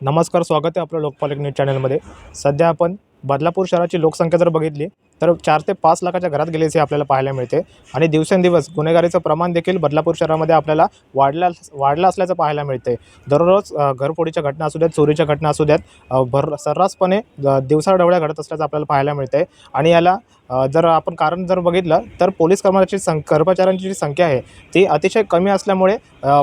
नमस्कार स्वागत आहे आपलं लोकपालक न्यूज चॅनलमध्ये. सध्या आपण बदलापूर शहराची लोकसंख्या जर बघितली तर चार ते पाच लाखाच्या घरात गेल्याचे आपल्याला पाहायला मिळते. आणि दिवसेंदिवस गुन्हेगारीचं प्रमाण देखील बदलापूर शहरामध्ये आपल्याला वाढला वाढलं असल्याचं पाहायला मिळते. दररोज घरफोडीच्या घटना असू द्यात चोरीच्या घटना असू द्यात भर सर्रासपणे दिवसाढवळ्या घडत असल्याचं आपल्याला पाहायला मिळते. आणि याला जर आपण कारण जर बघितलं तर पोलीस कर्मचाऱ्यांची सं कर्मचाऱ्यांची जी संख्या आहे ती अतिशय कमी असल्यामुळे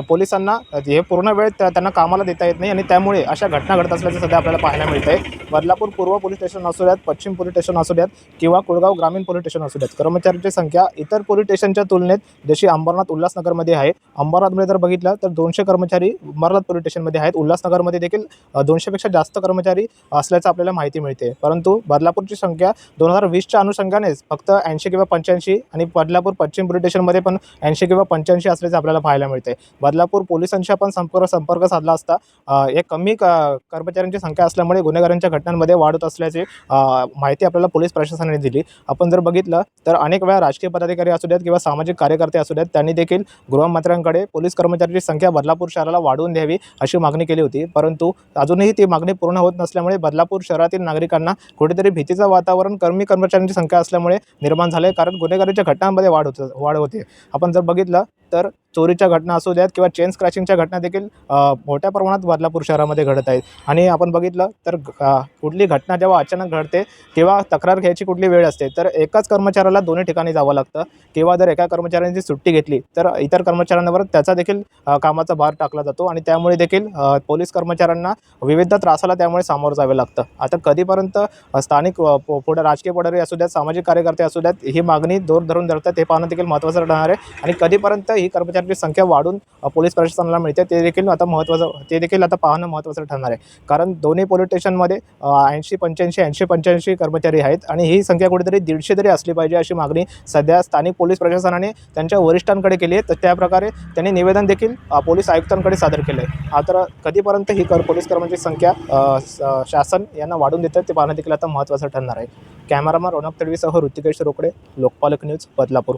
पोलिसांना हे पूर्ण वेळ त्या- त्यांना कामाला देता येत नाही आणि त्यामुळे अशा घटना घडत असल्याचं सध्या आपल्याला पाहायला मिळतं आहे बदलापूर पूर्व पोलीस स्टेशन असू द्यात पश्चिम पोलीस स्टेशन असू द्यात किंवा कुळगाव ग्रामीण पोलीस स्टेशन असू देत. कर्मचाऱ्यांची संख्या इतर पोलीस स्टेशनच्या तुलनेत जशी अंबरनाथ उल्हासनगरमध्ये आहे अंबरनाथमध्ये जर बघितलं तर दोनशे कर्मचारी अंबरनाथ पोलीस स्टेशनमध्ये आहेत. उल्हासनगरमध्ये देखील दोनशेपेक्षा जास्त कर्मचारी असल्याचं आपल्याला माहिती मिळते. परंतु बदलापूरची संख्या दोन हजार वीसच्या अनुषंगानेच फक्त ऐंशी किंवा पंच्याऐंशी आणि बदलापूर पश्चिम पोलीस स्टेशनमध्ये पण ऐंशी किंवा पंच्याऐंशी असल्याचं आपल्याला पाहायला मिळते. बदलापूर पोलिसांशी आपण संपर्क संपर्क साधला असता एक कमी क कर्मचाऱ्यांची संख्या असल्यामुळे गुन्हेगारांच्या घटनांमध्ये वाढत असल्याची माहिती आपल्याला पोलीस प्रशासनाने दिली. आपण जर बघितलं तर अनेक वेळा राजकीय पदाधिकारी असू द्यात किंवा सामाजिक कार्यकर्ते असू द्यात त्यांनी देखील गृहमंत्र्यांकडे पोलीस कर्मचाऱ्यांची संख्या बदलापूर शहराला वाढवून द्यावी अशी मागणी केली होती. परंतु अजूनही ती मागणी पूर्ण होत नसल्यामुळे बदलापूर शहरातील नागरिकांना कुठेतरी भीतीचं वातावरण कर्मी कर्मचाऱ्यांची संख्या असल्यामुळे निर्माण झाले. कारण गुन्हेगारीच्या घटनांमध्ये वाढ होत वाढ होते. आपण जर बघितलं तर चोरीच्या घटना असू द्यात किंवा चेन स्क्रॅचिंगच्या घटना देखील मोठ्या प्रमाणात बदलापूर शहरामध्ये घडत आहेत. आणि आपण बघितलं तर कुठली घटना जेव्हा अचानक घडते तेव्हा तक्रार घ्यायची कुठली वेळ असते. तर एकाच कर्मचाऱ्याला दोन्ही ठिकाणी जावं लागतं. किंवा जर एका कर्मचाऱ्यांची सुट्टी घेतली तर इतर कर्मचाऱ्यांवर त्याचा देखील कामाचा भार टाकला जातो. आणि त्यामुळे देखील पोलीस कर्मचाऱ्यांना विविध त्रासाला त्यामुळे सामोरं जावे लागतं. आता कधीपर्यंत स्थानिक पुढे राजकीय पुढारी असू द्यात सामाजिक कार्यकर्ते असू द्यात ही मागणी दूर धरून धरतात हे पाहणं देखील महत्त्वाचं ठरणार आहे. आणि कधीपर्यंत ही कर्मचारी पोलिसांची संख्या वाढून पोलीस प्रशासनाला मिळते. ते देखील आता महत्त्वाचं ते देखील आता पाहणं महत्त्वाचं ठरणार आहे. कारण दोन्ही पोलीस स्टेशनमध्ये ऐंशी पंच्याऐंशी ऐंशी पंच्याऐंशी कर्मचारी आहेत आणि ही संख्या कुठेतरी दीडशे तरी असली पाहिजे अशी मागणी सध्या स्थानिक पोलीस प्रशासनाने त्यांच्या वरिष्ठांकडे केली आहे. तर त्याप्रकारे त्यांनी निवेदन देखील पोलीस आयुक्तांकडे सादर केलं आहे. आता कधीपर्यंत ही कर पोलीस कर्मचारी संख्या स- शासन यांना वाढून देतं ते पाहणं देखील आता महत्त्वाचं ठरणार आहे. कॅमेरामन रौनक तडवीसह ऋतिकेश रोकडे लोकपालक न्यूज बदलापूर.